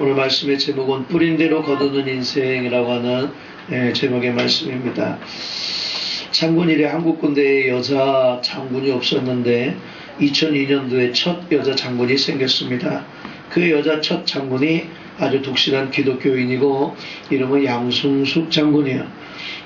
오늘 말씀의 제목은 뿌린 대로 거두는 인생이라고 하는 예, 제목의 말씀입니다. 장군 이래 한국 군대에 여자 장군이 없었는데 2002년도에 첫 여자 장군이 생겼습니다. 그 여자 첫 장군이 아주 독실한 기독교인이고 이름은 양승숙 장군이에요.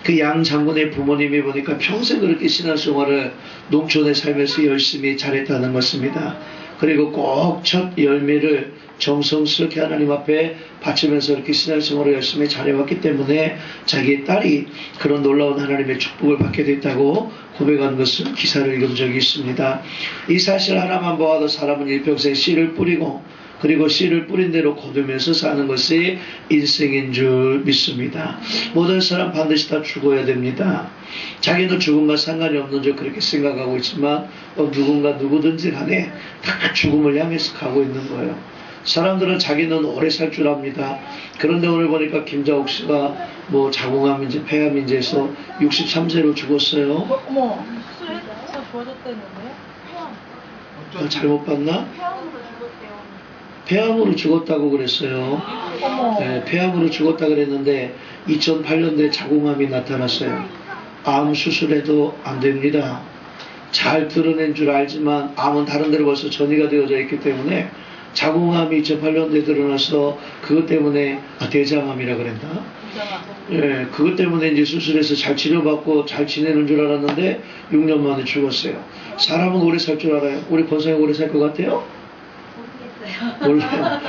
그 양 장군의 부모님이 보니까 평생 그렇게 신앙생활을 농촌에 살면서 열심히 잘했다는 것입니다. 그리고 꼭 첫 열매를 정성스럽게 하나님 앞에 바치면서 이렇게 신앙생활을 열심히 잘해왔기 때문에 자기 딸이 그런 놀라운 하나님의 축복을 받게 됐다고 고백한 것을 기사를 읽은 적이 있습니다. 이 사실 하나만 보아도 사람은 일평생 씨를 뿌리고 그리고 씨를 뿌린 대로 거두면서 사는 것이 인생인 줄 믿습니다. 모든 사람 반드시 다 죽어야 됩니다. 자기도 죽음과 상관이 없는 줄 그렇게 생각하고 있지만 어, 누군가 누구든지 간에 다 죽음을 향해서 가고 있는 거예요. 사람들은 자기는 오래 살 줄 압니다. 그런데 오늘 보니까 김자옥 씨가 뭐 자궁암인지 폐암인지해서 63세로 죽었어요. 어, 어머, 수술해서 좋아졌다는데? 아, 잘못 봤나? 폐암으로 죽었다고 그랬어요. 네, 폐암으로 죽었다 그랬는데 2008년도에 자궁암이 나타났어요. 암 수술해도 안 됩니다. 잘 드러낸 줄 알지만 암은 다른 데로 벌써 전이가 되어져 있기 때문에 자궁암이 2008년도에 드러나서 그것 때문에 아, 대장암이라 그랬나? 예, 그것 때문에 이제 수술해서 잘 치료받고 잘 지내는 줄 알았는데 6년 만에 죽었어요. 사람은 오래 살 줄 알아요. 우리 권성이 오래 살 것 같아요? 몰라요.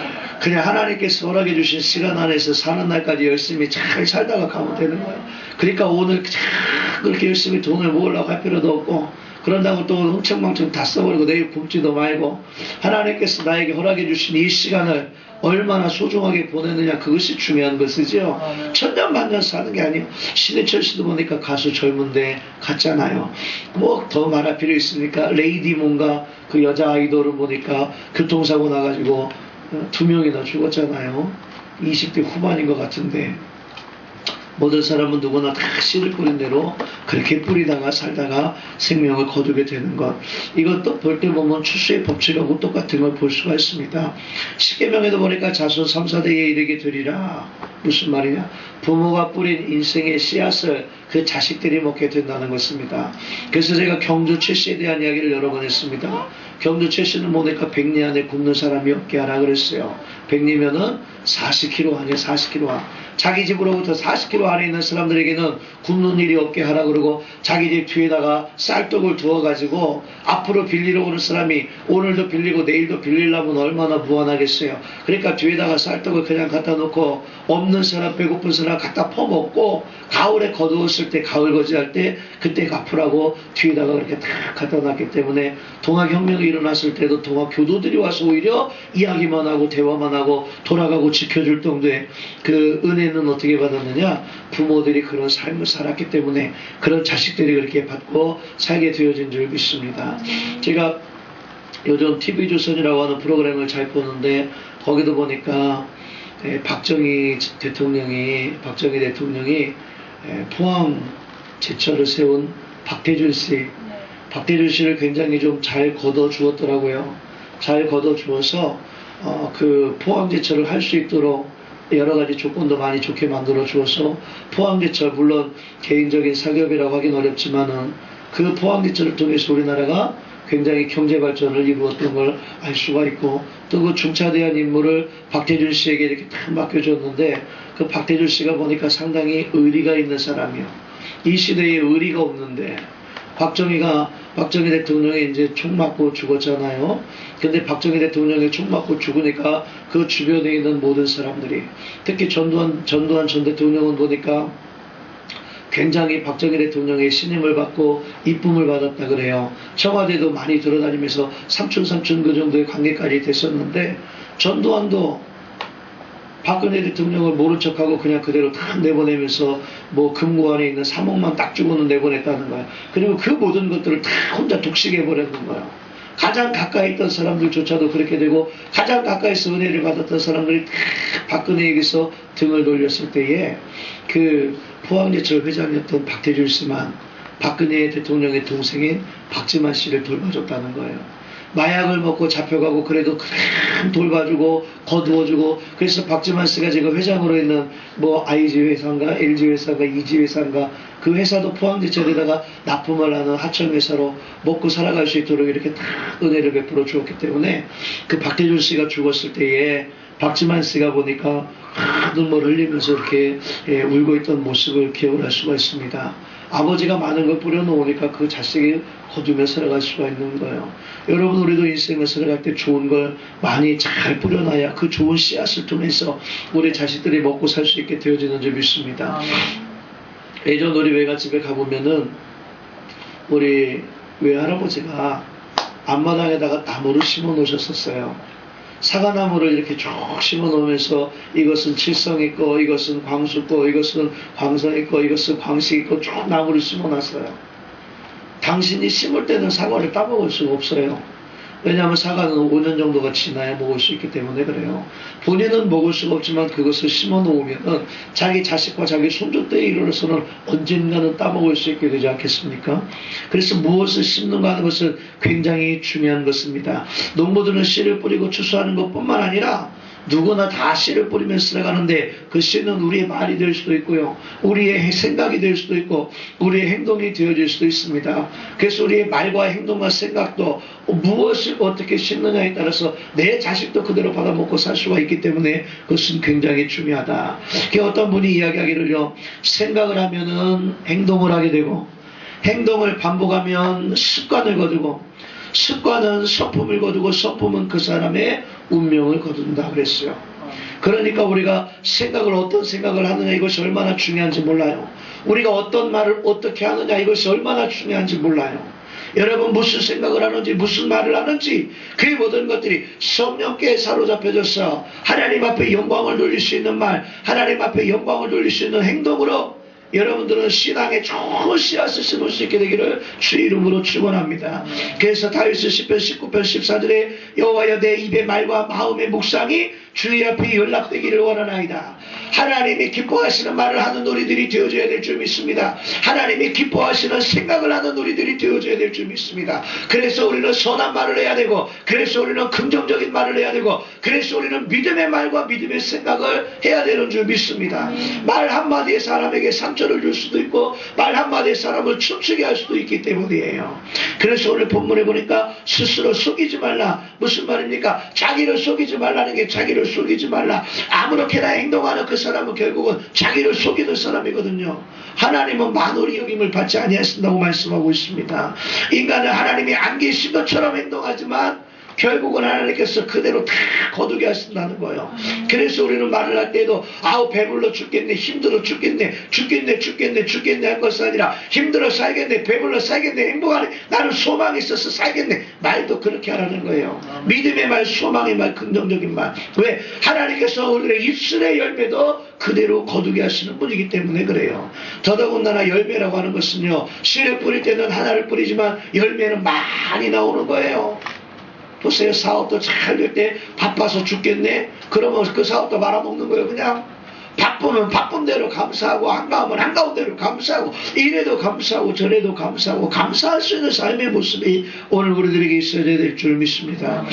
그냥 하나님께서 허락해 주신 시간 안에서 사는 날까지 열심히 잘 살다가 가면 되는 거예요. 그러니까 오늘 잘 그렇게 열심히 돈을 모으려고 할 필요도 없고 그런다고 또 흥청망청 다 써버리고 내일 굶지도 말고 하나님께서 나에게 허락해 주신 이 시간을 얼마나 소중하게 보내느냐 그것이 중요한 것이죠. 천년만년 사는 게 아니에요. 신해철 씨도 보니까 가수 젊은데 갔잖아요. 뭐 더 말할 필요 있습니까? 레이디 뭔가 그 여자 아이돌을 보니까 교통사고 나가지고 어, 두 명이나 죽었잖아요. 20대 후반인 것 같은데 모든 사람은 누구나 다 씨를 뿌린 대로 그렇게 뿌리다가 살다가 생명을 거두게 되는 것. 이것도 볼 때 보면 추수의 법칙하고 똑같은 걸 볼 수가 있습니다. 십계명에도 보니까 자손 3, 4대에 이르게 되리라. 무슨 말이냐? 부모가 뿌린 인생의 씨앗을 그 자식들이 먹게 된다는 것입니다. 그래서 제가 경주 최씨에 대한 이야기를 여러 번 했습니다. 경주 최씨는 보니까 백리 안에 굶는 사람이 없게 하라 그랬어요. 백리면은 40kg 아니야 40kg 안. 자기 집으로부터 40km 안에 있는 사람들에게는 굶는 일이 없게 하라 그러고 자기 집 뒤에다가 쌀떡을 두어가지고 앞으로 빌리러 오는 사람이 오늘도 빌리고 내일도 빌리려면 얼마나 무한하겠어요. 그러니까 뒤에다가 쌀떡을 그냥 갖다 놓고 없는 사람 배고픈 사람 갖다 퍼먹고 가을에 거두었을 때 가을 거지할 때 그때 갚으라고 뒤에다가 그렇게 탁 갖다 놨기 때문에 동학혁명이 일어났을 때도 동학 교도들이 와서 오히려 이야기만 하고 대화만 하고 돌아가고 지켜줄 정도의 그 은혜 는 어떻게 받았느냐 부모들이 그런 삶을 살았기 때문에 그런 자식들이 그렇게 받고 살게 되어진 줄 믿습니다. 제가 요즘 TV조선이라고 하는 프로그램을 잘 보는데 거기도 보니까 에, 박정희 대통령이 박정희 대통령이 에, 포항 제철을 세운 박태준 씨 네. 박태준 씨를 굉장히 좀잘 걷어 주었더라고요. 잘 걷어 주어서 어, 그 포항제철을 할 수 있도록 여러 가지 조건도 많이 좋게 만들어 주어서 포항제철 물론 개인적인 사격이라고 하긴 어렵지만은 그 포항제철을 통해서 우리나라가 굉장히 경제 발전을 이루었던 걸 알 수가 있고 또 그 중차대한 임무를 박태준 씨에게 이렇게 딱 맡겨줬는데 그 박태준 씨가 보니까 상당히 의리가 있는 사람이요. 이 시대에 의리가 없는데 박정희가 박정희 대통령이 이제 총 맞고 죽었잖아요. 근데 박정희 대통령이 총 맞고 죽으니까 그 주변에 있는 모든 사람들이 특히 전두환 전두환 전 대통령은 보니까 굉장히 박정희 대통령의 신임을 받고 이쁨을 받았다 그래요. 청와대도 많이 돌아다니면서 삼촌 삼촌 그 정도의 관계까지 됐었는데 전두환도 박근혜 대통령을 모른 척하고 그냥 그대로 탁 내보내면서 뭐 금고 안에 있는 3억만 딱 주고는 내보냈다는 거야. 그리고 그 모든 것들을 다 혼자 독식해버렸는 거야. 가장 가까이 있던 사람들조차도 그렇게 되고 가장 가까이서 은혜를 받았던 사람들이 다 박근혜에게서 등을 돌렸을 때에 그 포항제철 회장이었던 박태준 씨만 박근혜 대통령의 동생인 박지만 씨를 돌봐줬다는 거예요. 마약을 먹고 잡혀가고 그래도 큰 돌봐주고 거두어주고 그래서 박지만 씨가 지금 회장으로 있는 뭐 IG 회사인가 LG 회사인가 EG 회사인가 그 회사도 포항제철에다가 납품을 하는 하청 회사로 먹고 살아갈 수 있도록 이렇게 다 은혜를 베풀어 주었기 때문에 그 박대준 씨가 죽었을 때에 박지만 씨가 보니까 눈물 흘리면서 이렇게 예, 울고 있던 모습을 기억을 할 수가 있습니다. 아버지가 많은 걸 뿌려놓으니까 그 자식이 거두며 살아갈 수가 있는 거예요. 여러분 우리도 인생을 살아갈 때 좋은 걸 많이 잘 뿌려놔야 그 좋은 씨앗을 통해서 우리 자식들이 먹고 살 수 있게 되어지는 줄 믿습니다. 예전 우리 외갓집에 가보면은 우리 외할아버지가 앞마당에다가 나무를 심어 놓으셨었어요. 사과나무를 이렇게 쭉 심어 놓으면서 이것은 칠성 있고 이것은 광수 있고 이것은 광선 있고 이것은 광식 있고 쭉 나무를 심어 놨어요. 당신이 심을 때는 사과를 따먹을 수가 없어요. 왜냐하면 사과는 5년 정도가 지나야 먹을 수 있기 때문에 그래요. 본인은 먹을 수가 없지만 그것을 심어 놓으면 자기 자식과 자기 손주 때에 이르러서는 언젠가는 따먹을 수 있게 되지 않겠습니까? 그래서 무엇을 심는가 하는 것은 굉장히 중요한 것입니다. 농부들은 씨를 뿌리고 추수하는 것 뿐만 아니라 누구나 다 씨를 뿌리며 살아가는데 그 씨는 우리의 말이 될 수도 있고요. 우리의 생각이 될 수도 있고 우리의 행동이 되어질 수도 있습니다. 그래서 우리의 말과 행동과 생각도 무엇을 어떻게 심느냐에 따라서 내 자식도 그대로 받아먹고 살 수가 있기 때문에 그것은 굉장히 중요하다. 그 어떤 분이 이야기하기를요. 생각을 하면은 행동을 하게 되고 행동을 반복하면 습관을 거두고 습관은 서품을 거두고 서품은 그 사람의 운명을 거둔다 그랬어요. 그러니까 우리가 생각을 어떤 생각을 하느냐 이것이 얼마나 중요한지 몰라요. 우리가 어떤 말을 어떻게 하느냐 이것이 얼마나 중요한지 몰라요. 여러분 무슨 생각을 하는지 무슨 말을 하는지 그 모든 것들이 성령께 사로잡혀져서 하나님 앞에 영광을 돌릴 수 있는 말 하나님 앞에 영광을 돌릴 수 있는 행동으로 여러분들은 신앙에 좋은 씨앗을 심을 수 있게 되기를 주 이름으로 축원합니다. 그래서 다윗은 10편 19편 14절에 여호와여 내 입의 말과 마음의 묵상이 주의 앞에 연락되기를 원하나이다. 하나님이 기뻐하시는 말을 하는 우리들이 되어줘야 될 줄 믿습니다. 하나님이 기뻐하시는 생각을 하는 우리들이 되어줘야 될 줄 믿습니다. 그래서 우리는 선한 말을 해야 되고, 그래서 우리는 긍정적인 말을 해야 되고, 그래서 우리는 믿음의 말과 믿음의 생각을 해야 되는 줄 믿습니다. 말 한마디에 사람에게 상처를 줄 수도 있고, 말 한마디에 사람을 춤추게 할 수도 있기 때문이에요. 그래서 오늘 본문에 보니까 스스로 속이지 말라. 무슨 말입니까? 자기를 속이지 말라는 게 자기를 속이지 말라. 아무렇게나 행동하는 그 사람은 결국은 자기를 속이는 사람이거든요. 하나님은 만월이 여김을 받지 아니하신다고 말씀하고 있습니다. 인간은 하나님이 안 계신 것처럼 행동하지만 결국은 하나님께서 그대로 다 거두게 하신다는 거예요. 그래서 우리는 말을 할 때도 아우 배불러 죽겠네 힘들어 죽겠네 죽겠네 죽겠네 죽겠네 할 것이 아니라 힘들어 살겠네 배불러 살겠네 행복하네 나는 소망이 있어서 살겠네 말도 그렇게 하라는 거예요. 믿음의 말 소망의 말 긍정적인 말 왜? 하나님께서 우리의 입술의 열매도 그대로 거두게 하시는 분이기 때문에 그래요. 더더군다나 열매라고 하는 것은요 씨를 뿌릴 때는 하나를 뿌리지만 열매는 많이 나오는 거예요. 보세요. 사업도 잘 될 때 바빠서 죽겠네. 그러면 그 사업도 말아먹는 거예요. 그냥 바쁘면 바쁜 대로 감사하고 한가하면 한가운 대로 감사하고 이래도 감사하고 저래도 감사하고 감사할 수 있는 삶의 모습이 오늘 우리들에게 있어야 될 줄 믿습니다.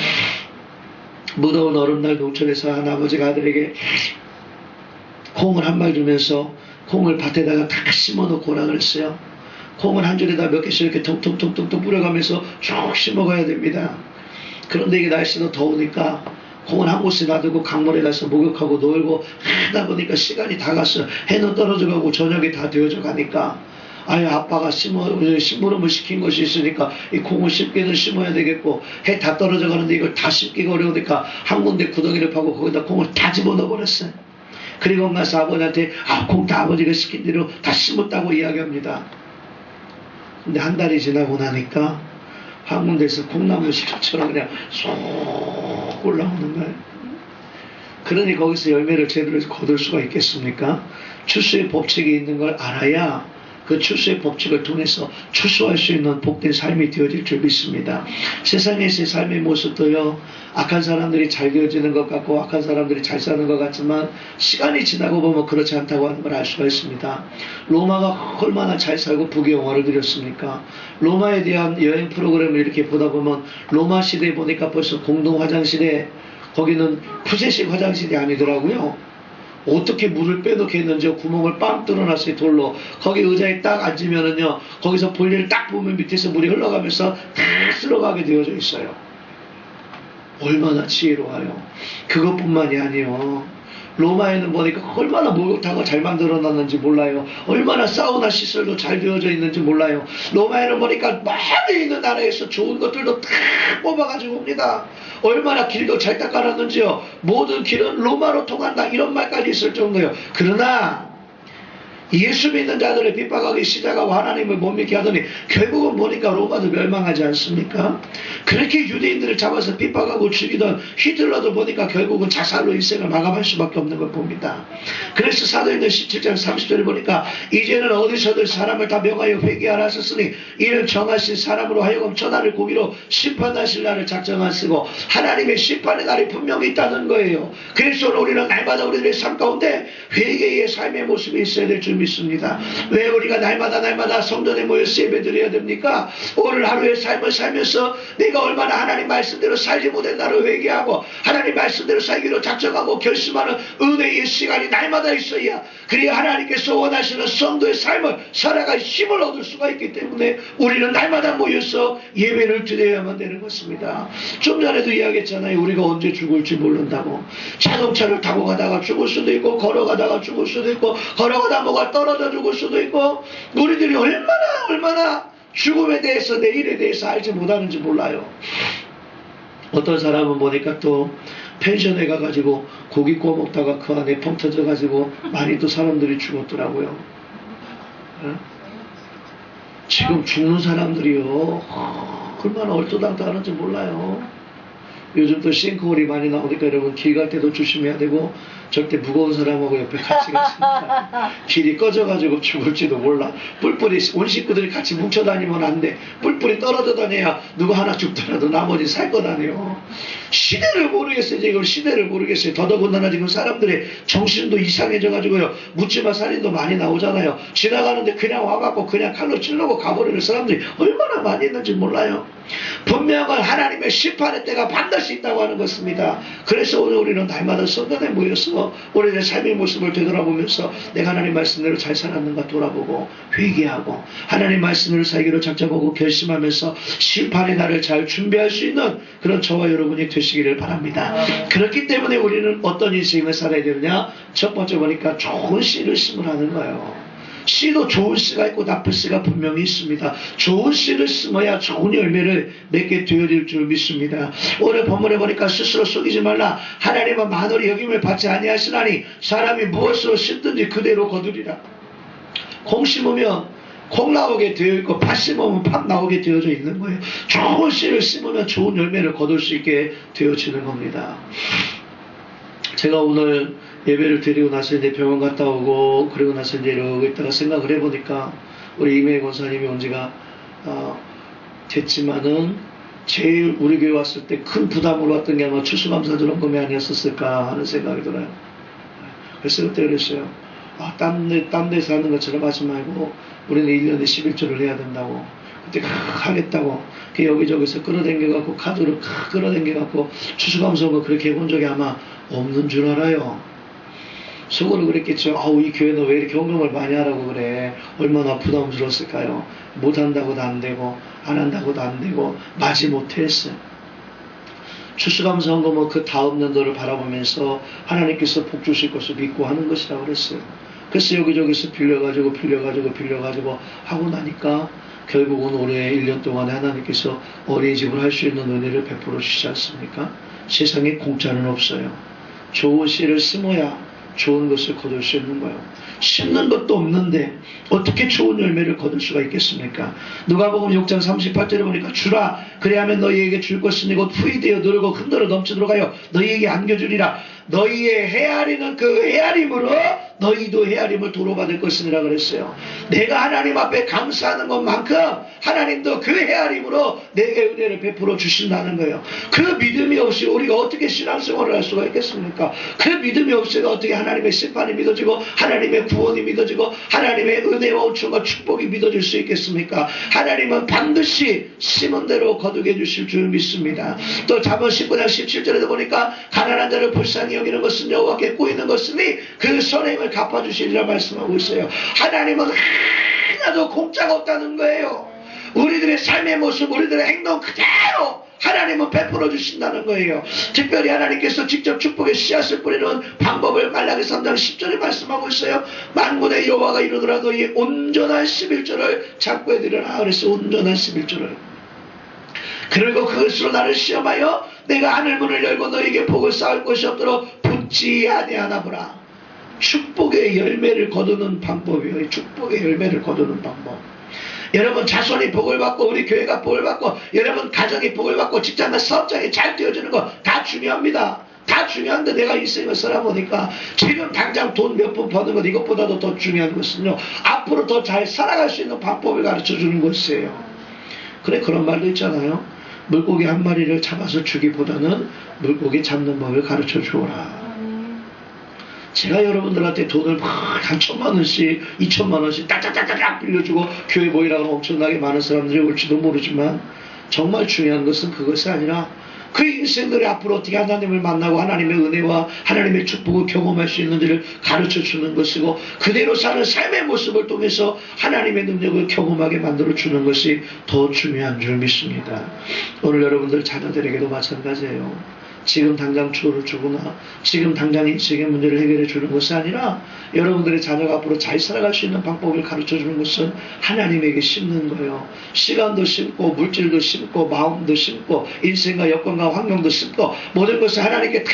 무더운 얼음날 농촌에서 한 아버지가 아들에게 콩을 한말 주면서 콩을 밭에다가 다 심어놓고 오라 그랬어요. 콩을 한 줄에다 몇 개씩 이렇게 톡톡톡톡톡 뿌려가면서 쭉 심어가야 됩니다. 그런데 이게 날씨도 더우니까 공을 한 곳에 놔두고 강물에 가서 목욕하고 놀고 하다 보니까 시간이 다 갔어. 해는 떨어져 가고 저녁이 다 되어져 가니까 아유 아빠가 심어 심부름을 시킨 것이 있으니까 이 콩을 심기는 심어야 되겠고 해 다 떨어져 가는데 이걸 다 심기가 어려우니까 한 군데 구덩이를 파고 거기다 콩을 다 집어넣어 버렸어요. 그리고 가서 아버지한테 아콩 다 아버지가 시킨 대로 다 심었다고 이야기합니다. 근데 한 달이 지나고 나니까 한 군데서 콩나무 시루처럼 그냥 쏙 올라오는 거예요. 그러니 거기서 열매를 제대로 거둘 수가 있겠습니까? 추수의 법칙이 있는 걸 알아야 그 추수의 법칙을 통해서 추수할 수 있는 복된 삶이 되어질 줄 믿습니다. 세상에서의 삶의 모습도요, 악한 사람들이 잘 되어지는 것 같고, 악한 사람들이 잘 사는 것 같지만, 시간이 지나고 보면 그렇지 않다고 하는 걸 알 수가 있습니다. 로마가 얼마나 잘 살고 북의 영화를 드렸습니까? 로마에 대한 여행 프로그램을 이렇게 보다 보면, 로마 시대에 보니까 벌써 공동 화장실에, 거기는 푸세식 화장실이 아니더라고요. 어떻게 물을 빼놓게 했는지 구멍을 빵 뚫어놨어요 돌로. 거기 의자에 딱 앉으면은요 거기서 볼일을 딱 보면 밑에서 물이 흘러가면서 다 쓸어가게 되어져 있어요. 얼마나 지혜로워요. 그것뿐만이 아니요 로마에는 보니까 얼마나 목욕탕을 잘 만들어 놨는지 몰라요. 얼마나 사우나 시설도 잘 되어져 있는지 몰라요. 로마에는 보니까 많이 있는 나라에서 좋은 것들도 다 뽑아가지고 옵니다. 얼마나 길도 잘 닦아놨는지요. 모든 길은 로마로 통한다. 이런 말까지 있을 정도예요. 그러나 예수 믿는 자들의 핍박하기 시작하고 하나님을 못 믿게 하더니 결국은 보니까 로마도 멸망하지 않습니까? 그렇게 유대인들을 잡아서 핍박하고 죽이던 히틀러도 보니까 결국은 자살로 인생을 마감할 수밖에 없는 걸 봅니다. 그래서 사도행전 17장 30절에 보니까 이제는 어디서든 사람을 다 명하여 회개하라 하셨으니 이는 정하신 사람으로 하여금 천하를 고기로 심판하실 날을 작정하시고 하나님의 심판의 날이 분명히 있다는 거예요. 그래서 우리는 날마다 우리들의 삶 가운데 회개의 삶의 모습이 있어야 될 줄 믿습니다. 왜 우리가 날마다 날마다 성전에 모여서 예배 드려야 됩니까? 오늘 하루의 삶을 살면서 내가 얼마나 하나님 말씀대로 살지 못한 나를 회개하고 하나님 말씀대로 살기로 작정하고 결심하는 은혜의 시간이 날마다 있어야 그래야 하나님께서 원하시는 성도의 삶을 살아갈 힘을 얻을 수가 있기 때문에 우리는 날마다 모여서 예배를 드려야만 되는 것입니다. 좀 전에도 이야기했잖아요. 우리가 언제 죽을지 모른다고. 자동차를 타고 가다가 죽을 수도 있고 걸어가다가 죽을 수도 있고 걸어가다 뭐가 떨어져 죽을 수도 있고 우리들이 얼마나 얼마나 죽음에 대해서 내일에 대해서 알지 못하는지 몰라요. 어떤 사람은 보니까 또 펜션에 가가지고 고기 구워 먹다가 그 안에 펑 터져가지고 많이 또 사람들이 죽었더라고요. 어? 지금 죽는 사람들이요. 아, 얼마나 얼토당토하는지 몰라요. 요즘 또 싱크홀이 많이 나오니까 여러분 길 갈 때도 조심해야 되고 절대 무거운 사람하고 옆에 같이 갔습니다. 길이 꺼져가지고 죽을지도 몰라. 뿔뿔이 온 식구들이 같이 뭉쳐 다니면 안 돼. 뿔뿔이 떨어져 다녀야 누구 하나 죽더라도 나머지 살 거다네요. 시대를 모르겠어요. 지금 시대를 모르겠어요. 더더군다나 지금 사람들의 정신도 이상해져가지고요. 묻지마 살인도 많이 나오잖아요. 지나가는데 그냥 와갖고 그냥 칼로 찔르고 가버리는 사람들이 얼마나 많이 있는지 몰라요. 분명한 하나님의 심판의 때가 반드시 있다고 하는 것입니다. 그래서 오늘 우리는 날마다 성전에 모여서 우리의 삶의 모습을 되돌아보면서 내가 하나님 말씀대로 잘 살았는가 돌아보고 회개하고 하나님 말씀대로 살기로 작정하고 결심하면서 심판의 날을 잘 준비할 수 있는 그런 저와 여러분이 되시기를 바랍니다. 그렇기 때문에 우리는 어떤 인생을 살아야 되느냐? 첫 번째 보니까 좋은 씨를 심으라는 거예요. 씨도 좋은 씨가 있고 나쁜 씨가 분명히 있습니다. 좋은 씨를 심어야 좋은 열매를 맺게 되어질 줄 믿습니다. 오늘 본문에 보니까 스스로 속이지 말라. 하나님은 만월이 여김을 받지 아니하시나니 사람이 무엇으로 심든지 그대로 거두리라. 콩 심으면 콩 나오게 되어 있고 팥 심으면 팥 나오게 되어져 있는 거예요. 좋은 씨를 심으면 좋은 열매를 거둘 수 있게 되어지는 겁니다. 제가 오늘 예배를 드리고 나서 이제 병원 갔다 오고 그리고 나서 이제 이러고 있다가 생각을 해보니까 우리 이메일 권사님이 온 지가 어, 됐지만은 제일 우리 교회 왔을 때 큰 부담으로 왔던 게 아마 추수감사절 헌금이 아니었었을까 하는 생각이 들어요. 그래서 그때 그랬어요. 아, 딴, 데, 딴 데서 하는 것처럼 하지 말고 우리는 1년에 11조를 해야 된다고. 그때 하겠다고. 그 여기저기서 끌어당겨갖고 카드로 끌어당겨갖고 추수감사헌금 그렇게 해본 적이 아마 없는 줄 알아요. 속으로 그랬겠죠. 아우, 이 교회는 왜 이렇게 헌금을 많이 하라고 그래. 얼마나 부담스러웠을까요? 못한다고도 안 되고, 안 한다고도 안 되고, 마지 못했어요. 추수감사 헌금은 그 다음 연도를 바라보면서 하나님께서 복 주실 것을 믿고 하는 것이라고 그랬어요. 그래서 여기저기서 빌려가지고, 빌려가지고, 빌려가지고 하고 나니까 결국은 올해 1년 동안에 하나님께서 어린이집을 할 수 있는 은혜를 베풀어 주시지 않습니까? 세상에 공짜는 없어요. 좋은 씨를 심어야 좋은 것을 거둘 수 있는 거예요. 심는 것도 없는데 어떻게 좋은 열매를 거둘 수가 있겠습니까? 누가복음 6장 38절에 보니까 주라 그래야면 너희에게 줄 것이니 곧 후이 되어 누르고 흔들어 넘치도록 하여 너희에게 안겨주리라 너희의 헤아리는 그 헤아림으로 너희도 헤아림을 도로받을 것이니라 그랬어요. 내가 하나님 앞에 감사하는 것만큼 하나님도 그 헤아림으로 내게 은혜를 베풀어 주신다는 거예요. 그 믿음이 없이 우리가 어떻게 신앙생활을 할 수가 있겠습니까? 그 믿음이 없이가 어떻게 하나님의 심판이 믿어지고 하나님의 구원이 믿어지고 하나님의 은혜와 온천과 축복이 믿어질 수 있겠습니까? 하나님은 반드시 심은 대로 거두게 해주실 줄 믿습니다. 또 잠언 19장 17절에도 보니까 가난한 자를 불쌍히 여기는 것은 여호와께 꼬이는 것이니 그 선행을 갚아주시리라 말씀하고 있어요. 하나님은 하나도 공짜가 없다는 거예요. 우리들의 삶의 모습, 우리들의 행동 그대로 하나님은 베풀어 주신다는 거예요. 특별히 하나님께서 직접 축복의 씨앗을 뿌리는 방법을 말라기 3장 10절에 말씀하고 있어요. 만군의 여호와가 이르더라도 이 온전한 11절을 잡고 해드리라 그래서 온전한 11절을 그리고 그것으로 나를 시험하여 내가 하늘 문을 열고 너에게 복을 쌓을 것이 없도록 붙지 아니하나 보라. 축복의 열매를 거두는 방법이에요. 축복의 열매를 거두는 방법. 여러분 자손이 복을 받고 우리 교회가 복을 받고 여러분 가정이 복을 받고 직장과 사업장이 잘 되어지는 거 다 중요합니다. 다 중요한데 내가 인생을 살아보니까 지금 당장 돈 몇 푼 버는 것 이것보다도 더 중요한 것은요. 앞으로 더 잘 살아갈 수 있는 방법을 가르쳐 주는 것이에요. 그래 그런 말도 있잖아요. 물고기 한 마리를 잡아서 주기보다는 물고기 잡는 법을 가르쳐 주어라. 제가 여러분들한테 돈을 막한 천만 원씩, 이천만 원씩 딱딱딱딱 빌려주고 교회 모이라고 엄청나게 많은 사람들이 올지도 모르지만 정말 중요한 것은 그것이 아니라 그 인생들이 앞으로 어떻게 하나님을 만나고 하나님의 은혜와 하나님의 축복을 경험할 수 있는지를 가르쳐 주는 것이고 그대로 사는 삶의 모습을 통해서 하나님의 능력을 경험하게 만들어 주는 것이 더 중요한 줄 믿습니다. 오늘 여러분들 자녀들에게도 마찬가지예요. 지금 당장 주어를 주거나 지금 당장 인생의 문제를 해결해 주는 것이 아니라 여러분들의 자녀가 앞으로 잘 살아갈 수 있는 방법을 가르쳐 주는 것은 하나님에게 심는 거예요. 시간도 심고 물질도 심고 마음도 심고 인생과 여건과 환경도 심고 모든 것을 하나님께 다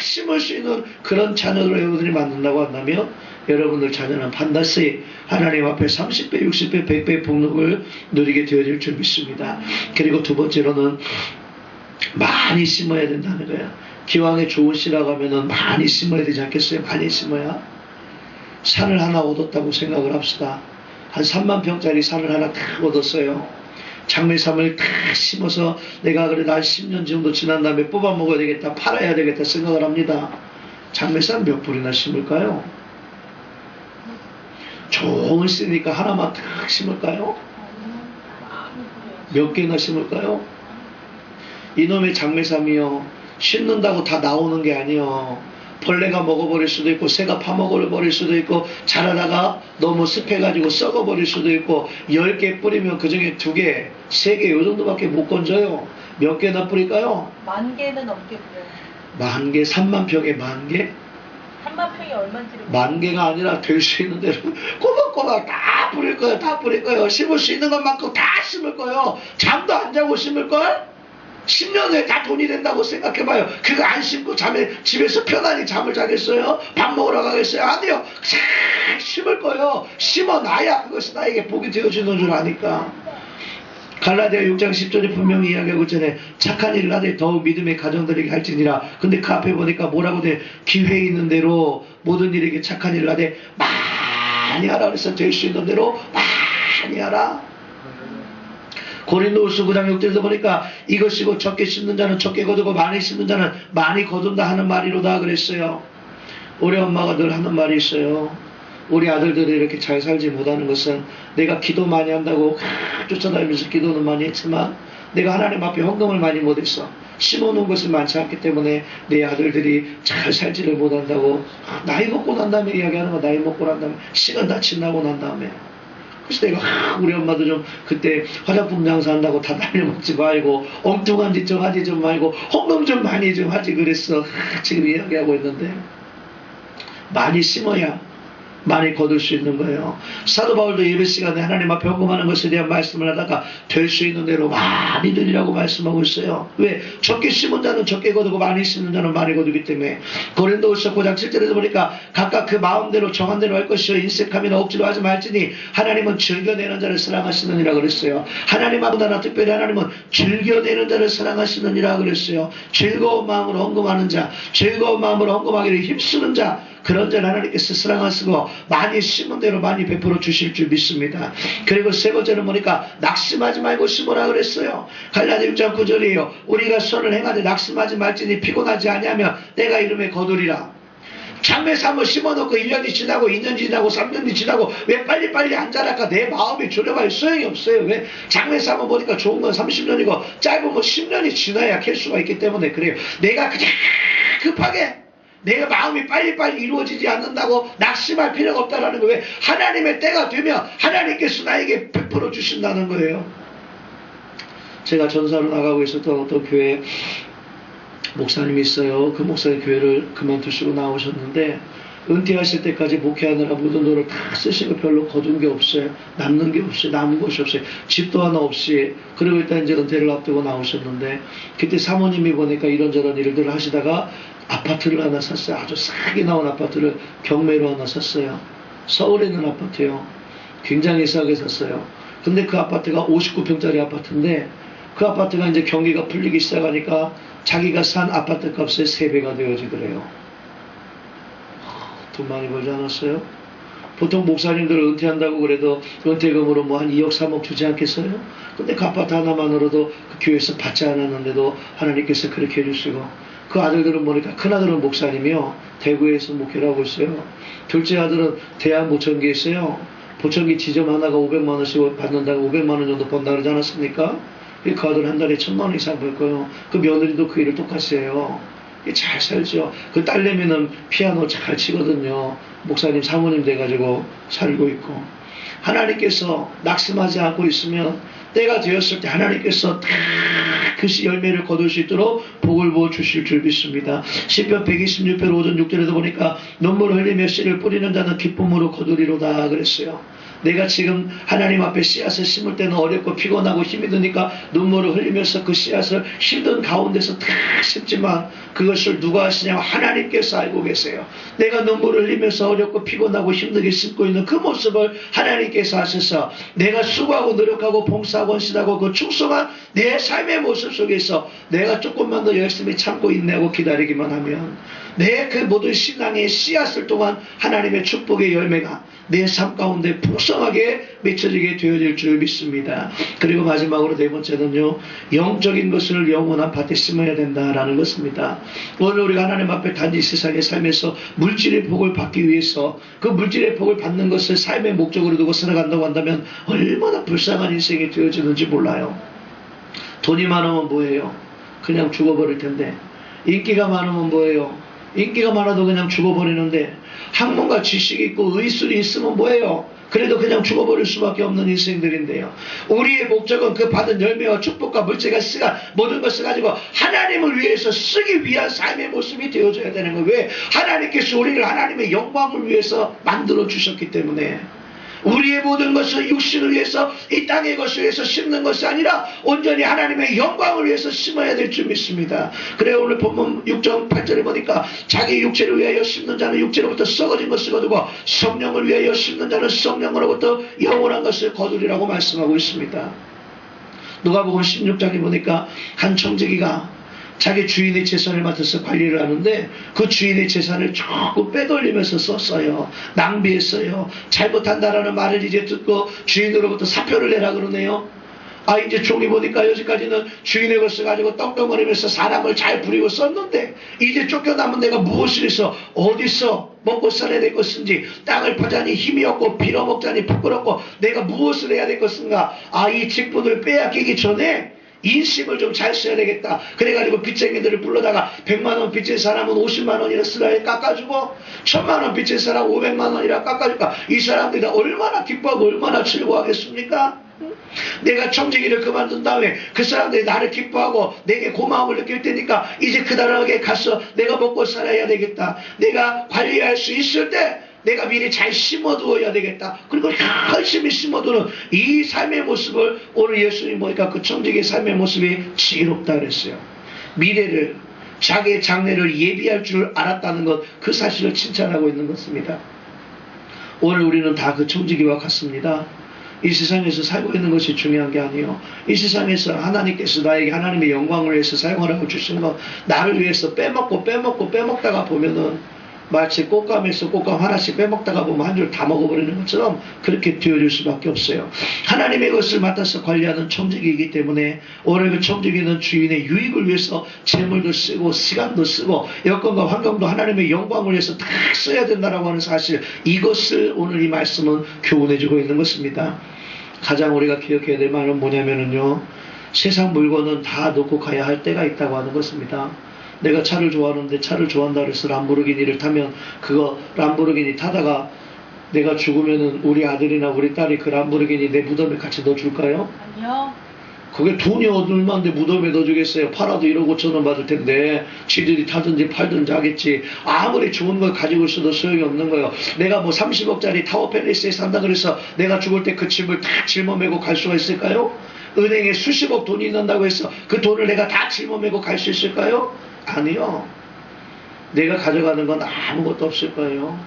심을 수 있는 그런 자녀를 여러분들이 만든다고 한다면 여러분들 자녀는 반드시 하나님 앞에 30배, 60배, 100배 복록을 누리게 되어질 줄 믿습니다. 그리고 두 번째로는 많이 심어야 된다는 거예요. 기왕에 좋은 씨라고 하면은 많이 심어야 되지 않겠어요? 많이 심어야. 산을 하나 얻었다고 생각을 합시다. 한 3만 평짜리 산을 하나 탁 얻었어요. 장매삼을 탁 심어서 내가 그래 난 10년 정도 지난 다음에 뽑아 먹어야 되겠다, 팔아야 되겠다 생각을 합니다. 장매삼 몇 불이나 심을까요? 좋은 씨니까 하나만 탁 심을까요? 몇 개나 심을까요? 이놈의 장매삼이요. 심는다고 다 나오는 게 아니요. 벌레가 먹어버릴 수도 있고 새가 파먹어버릴 수도 있고 자라다가 너무 습해가지고 썩어버릴 수도 있고 10개 뿌리면 그 중에 2개, 3개 요 정도밖에 못 건져요. 몇 개나 뿌릴까요? 만 개는 넘게 부려요. 만 개, 3만 평에 만 개? 3만 평이 얼마인지를 만 개가 아니라 될 수 있는 대로 꼬박꼬박 다 뿌릴 거예요. 다 뿌릴 거예요. 심을 수 있는 것만큼 다 심을 거예요. 잠도 안 자고 심을 걸? 10년 후에 다 돈이 된다고 생각해봐요. 그거 안 심고 잠에 집에서 편안히 잠을 자겠어요? 밥 먹으러 가겠어요? 아니요. 싹 심을 거예요. 심어놔야 그것이 나에게 복이 되어지는 줄 아니까. 갈라디아 6장 10절에 분명히 이야기하고 있잖아요. 착한 일을 하되 더욱 믿음의 가정들에게 할지니라. 근데 그 앞에 보니까 뭐라고 돼? 기회 있는 대로 모든 일에게 착한 일을 하되 많이 하라 그래서 될 수 있는 대로 많이 하라. 고린도후서 9장 6절에서 보니까 이것이 고 적게 심는 자는 적게 거두고 많이 심는 자는 많이 거둔다 하는 말이로다 그랬어요. 우리 엄마가 늘 하는 말이 있어요. 우리 아들들이 이렇게 잘 살지 못하는 것은 내가 기도 많이 한다고 쫓아다니면서 기도는 많이 했지만 내가 하나님 앞에 헌금을 많이 못했어. 심어놓은 것이 많지 않기 때문에 내 아들들이 잘 살지를 못한다고 나이 먹고 난 다음에 이야기하는 거 나이 먹고 난 다음에 시간 다 지나고 난 다음에 그래서 내가 아, 우리 엄마도 좀 그때 화장품 장사한다고 다 날려먹지 말고 엉뚱한 짓 좀 하지 좀 말고 헌금 좀 많이 좀 하지 그랬어. 아, 지금 이야기하고 있는데. 많이 심어야 많이 거둘 수 있는 거예요. 사도 바울도 예배 시간에 하나님 앞에 헌금하는 것에 대한 말씀을 하다가 될 수 있는 대로 많이 드리라고 말씀하고 있어요. 왜? 적게 심은 자는 적게 거두고 많이 심는 자는 많이 거두기 때문에 고린도후서 9장 7절에서 보니까 각각 그 마음대로 정한 대로 할 것이요 인색함이나 억지로 하지 말지니 하나님은 즐겨내는 자를 사랑하시느니라 그랬어요. 하나님 아보다나 특별히 하나님은 즐겨내는 자를 사랑하시느니라 그랬어요. 즐거운 마음으로 헌금하는 자, 즐거운 마음으로 헌금하기를 힘쓰는 자, 그런 자를 하나님께서 사랑하시고 많이 심은 대로 많이 베풀어 주실 줄 믿습니다. 그리고 세 번째는 보니까 낙심하지 말고 심으라 그랬어요. 갈라디 6장 9절이에요. 우리가 선을 행하되 낙심하지 말지니 피곤하지 아니하며 내가 이름에 거두리라. 장매사 한번 심어놓고 1년이 지나고 2년이 지나고 3년이 지나고 왜 빨리빨리 안 자랄까 내 마음이 졸여갈 소용이 없어요 왜 장매사 한번 보니까 좋은 건 30년이고 짧은 건 10년이 지나야 캘 수가 있기 때문에 그래요 내가 그냥 급하게 내가 마음이 빨리빨리 이루어지지 않는다고 낙심할 필요가 없다라는 거예요 왜 하나님의 때가 되면 하나님께서 나에게 베풀어 주신다는 거예요 제가 전사로 나가고 있었던 어떤 교회에 목사님이 있어요. 그 목사님 교회를 그만두시고 나오셨는데 은퇴하실 때까지 목회하느라 모든 돈을 다 쓰시고 별로 거둔 게 없어요. 남는 게 없어요. 남은 것이 없어요. 집도 하나 없이 그리고 일단 이제 은퇴를 앞두고 나오셨는데 그때 사모님이 보니까 이런저런 일들을 하시다가 아파트를 하나 샀어요. 아주 싸게 나온 아파트를 경매로 하나 샀어요. 서울에 있는 아파트요. 굉장히 싸게 샀어요. 근데 그 아파트가 59평짜리 아파트인데 그 아파트가 이제 경기가 풀리기 시작하니까 자기가 산 아파트 값의 3배가 되어지더래요. 돈 많이 벌지 않았어요? 보통 목사님들 은퇴한다고 그래도 은퇴금으로 뭐 한 2억, 3억 주지 않겠어요? 근데 그 아파트 하나만으로도 그 교회에서 받지 않았는데도 하나님께서 그렇게 해주시고 그 아들들은 보니까 큰 아들은 목사님이요. 대구에서 목회를 하고 있어요. 둘째 아들은 대한 모천기에 있어요. 보청기 지점 하나가 500만 원씩 받는다고 500만 원 정도 번다 그러지 않았습니까? 그 아들 한 달에 천만 원 이상 벌 거예요. 그 며느리도 그 일을 똑같이 해요. 잘 살죠. 그 딸내미는 피아노 잘 치거든요. 목사님 사모님 돼가지고 살고 있고. 하나님께서 낙심하지 않고 있으면 때가 되었을 때 하나님께서 다 그 열매를 거둘 수 있도록 복을 부어 주실 줄 믿습니다. 10편 126편 5전 6절에도 보니까 눈물을 흘리며 씨를 뿌리는 자는 기쁨으로 거두리로다 그랬어요. 내가 지금 하나님 앞에 씨앗을 심을 때는 어렵고 피곤하고 힘이 드니까 눈물을 흘리면서 그 씨앗을 힘든 가운데서 다 심지만 그것을 누가 하시냐면 하나님께서 알고 계세요. 내가 눈물을 흘리면서 어렵고 피곤하고 힘들게 심고 있는 그 모습을 하나님께서 하셔서 내가 수고하고 노력하고 봉사하고 헌신하고 그 충성한 내 삶의 모습 속에서 내가 조금만 더 열심히 참고 인내하고 기다리기만 하면 내 그 모든 신앙의 씨앗을 통한 하나님의 축복의 열매가 내 삶 가운데 풍성하게 맺혀지게 되어질 줄 믿습니다. 그리고 마지막으로 네 번째는요, 영적인 것을 영원한 밭에 심어야 된다라는 것입니다. 오늘 우리가 하나님 앞에 단지 세상의 삶에서 물질의 복을 받기 위해서 그 물질의 복을 받는 것을 삶의 목적으로 두고 살아간다고 한다면 얼마나 불쌍한 인생이 되어지는지 몰라요. 돈이 많으면 뭐예요? 그냥 죽어버릴 텐데. 인기가 많으면 뭐예요? 인기가 많아도 그냥 죽어버리는데 학문과 지식이 있고 의술이 있으면 뭐예요? 그래도 그냥 죽어버릴 수밖에 없는 인생들인데요. 우리의 목적은 그 받은 열매와 축복과 물질과 씨가 모든 것을 가지고 하나님을 위해서 쓰기 위한 삶의 모습이 되어져야 되는 거예요. 왜? 하나님께서 우리를 하나님의 영광을 위해서 만들어 주셨기 때문에. 우리의 모든 것을 육신을 위해서 이 땅의 것을 위해서 심는 것이 아니라 온전히 하나님의 영광을 위해서 심어야 될 줄 믿습니다. 그래 오늘 본문 6장 8절에 보니까 자기 육체를 위하여 심는 자는 육체로부터 썩어진 것을 거두고 성령을 위하여 심는 자는 성령으로부터 영원한 것을 거두리라고 말씀하고 있습니다. 누가복음 16장에 보니까 한 청지기가 자기 주인의 재산을 맡아서 관리를 하는데 그 주인의 재산을 조금 빼돌리면서 썼어요. 낭비했어요. 잘못한다라는 말을 이제 듣고 주인으로부터 사표를 내라 그러네요. 아 이제 종이 보니까 여기까지는 주인의 것을 가지고 떵떵거리면서 사람을 잘 부리고 썼는데 이제 쫓겨나면 내가 무엇을 해서 어디서 먹고 살아야 될 것인지 땅을 파자니 힘이 없고 빌어먹자니 부끄럽고 내가 무엇을 해야 될 것인가 아 이 직분을 빼앗기기 전에 인심을 좀 잘 써야 되겠다. 그래가지고 빚쟁이들을 불러다가 100만원 빚진 사람은 50만원이나 쓰라 깎아주고 1000만원 빚진 사람 500만원이라 깎아줄까. 이 사람들이 얼마나 기뻐하고 얼마나 즐거워하겠습니까? 내가 청지기를 그만둔 다음에 그 사람들이 나를 기뻐하고 내게 고마움을 느낄 테니까 이제 그 나라에 가서 내가 먹고 살아야 되겠다. 내가 관리할 수 있을 때 내가 미리 잘 심어두어야 되겠다. 그리고 열심히 심어두는 이 삶의 모습을 오늘 예수님 보니까 그 청직의 삶의 모습이 지혜롭다 그랬어요. 미래를 자기의 장래를 예비할 줄 알았다는 것 그 사실을 칭찬하고 있는 것입니다. 오늘 우리는 다 그 청지기와 같습니다. 이 세상에서 살고 있는 것이 중요한 게 아니에요. 이 세상에서 하나님께서 나에게 하나님의 영광을 위해서 사용하라고 주시는 것, 나를 위해서 빼먹고 빼먹고 빼먹다가 보면은 마치 꽃감에서 꽃감 하나씩 빼먹다가 보면 한 줄 다 먹어버리는 것처럼 그렇게 되어질 수밖에 없어요. 하나님의 것을 맡아서 관리하는 청지기이기 때문에 오늘 그 청지기는 주인의 유익을 위해서 재물도 쓰고 시간도 쓰고 여건과 환경도 하나님의 영광을 위해서 다 써야 된다라고 하는 사실 이것을 오늘 이 말씀은 교훈해주고 있는 것입니다. 가장 우리가 기억해야 될 말은 뭐냐면은요. 세상 물건은 다 놓고 가야 할 때가 있다고 하는 것입니다. 내가 차를 좋아하는데 차를 좋아한다 그래서 람보르기니를 타면 그거 람보르기니 타다가 내가 죽으면은 우리 아들이나 우리 딸이 그 람보르기니 내 무덤에 같이 넣어줄까요? 아니요. 그게 돈이 얼마인데 무덤에 넣어주겠어요. 팔아도 1억 5천 원 받을 텐데 지들이 타든지 팔든지 하겠지. 아무리 좋은 걸 가지고 있어도 소용이 없는 거예요. 내가 뭐 30억짜리 타워 팰리스에 산다 그래서 내가 죽을 때 그 집을 다 짊어매고 갈 수가 있을까요? 은행에 수십억 돈이 있는다고 해서 그 돈을 내가 다 짊어매고 갈 수 있을까요? 아니요. 내가 가져가는 건 아무것도 없을 거예요.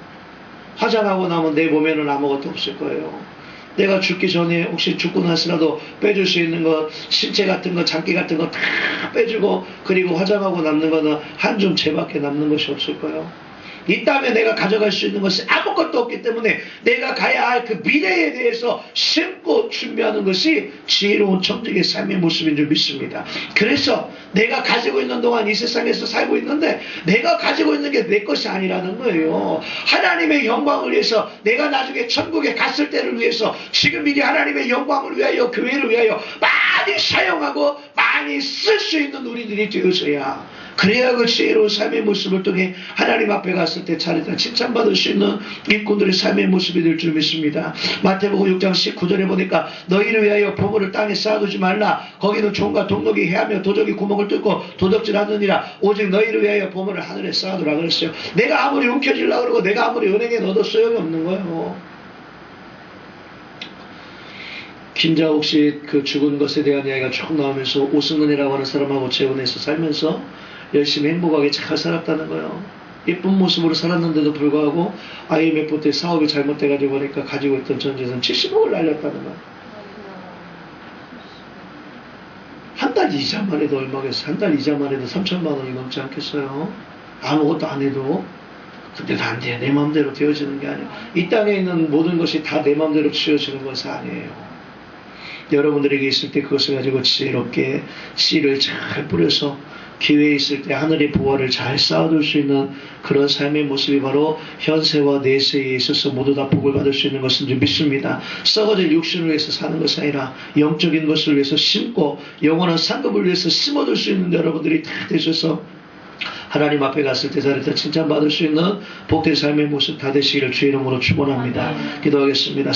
화장하고 나면 내 몸에는 아무것도 없을 거예요. 내가 죽기 전에 혹시 죽고 나서라도 빼줄 수 있는 거, 신체 같은 거, 장기 같은 거 다 빼주고, 그리고 화장하고 남는 거는 한줌 재밖에 남는 것이 없을 거예요. 이 땅에 내가 가져갈 수 있는 것이 아무것도 없기 때문에 내가 가야 할 그 미래에 대해서 심고 준비하는 것이 지혜로운 청직의 삶의 모습인 줄 믿습니다. 그래서 내가 가지고 있는 동안 이 세상에서 살고 있는데 내가 가지고 있는 게 내 것이 아니라는 거예요. 하나님의 영광을 위해서 내가 나중에 천국에 갔을 때를 위해서 지금 미리 하나님의 영광을 위하여 교회를 위하여 많이 사용하고 많이 쓸 수 있는 우리들이 되어서야 그래야 그 지혜로운 삶의 모습을 통해 하나님 앞에 갔을 때 차례다 칭찬받을 수 있는 일꾼들의 삶의 모습이 될 줄 믿습니다. 마태복음 6장 19절에 보니까 너희를 위하여 보물을 땅에 쌓아두지 말라. 거기는 종과 동록이 해하며 도적이 구멍을 뚫고 도적질하느니라. 오직 너희를 위하여 보물을 하늘에 쌓아두라 그랬어요. 내가 아무리 움켜쥐려고 그러고 내가 아무리 은행에 넣어도 소용이 없는 거예요. 김자옥 씨 그 죽은 것에 대한 이야기가 쭉 나오면서 오승근이라고 하는 사람하고 재혼해서 살면서 열심히 행복하게 잘 살았다는 거예요. 예쁜 모습으로 살았는데도 불구하고 IMF 때 사업이 잘못돼가지고 보니까 가지고 있던 전 재산 70억을 날렸다는 거예요. 한 달 이자만 해도 얼마겠어요? 한 달 이자만 해도 3천만 원이 넘지 않겠어요? 아무것도 안 해도 근데도 안 돼. 내 마음대로 되어지는 게 아니에요. 이 땅에 있는 모든 것이 다 내 마음대로 지어지는 것이 아니에요. 여러분들에게 있을 때 그것을 가지고 지혜롭게 씨를 잘 뿌려서 기회에 있을 때 하늘의 보화를 잘 쌓아둘 수 있는 그런 삶의 모습이 바로 현세와 내세에 있어서 모두 다 복을 받을 수 있는 것인 줄 믿습니다. 썩어질 육신을 위해서 사는 것이 아니라 영적인 것을 위해서 심고 영원한 상급을 위해서 심어둘 수 있는 여러분들이 다 되셔서 하나님 앞에 갔을 때 자리에 칭찬받을 수 있는 복된 삶의 모습 다 되시기를 주의 이름으로 축원합니다. 기도하겠습니다.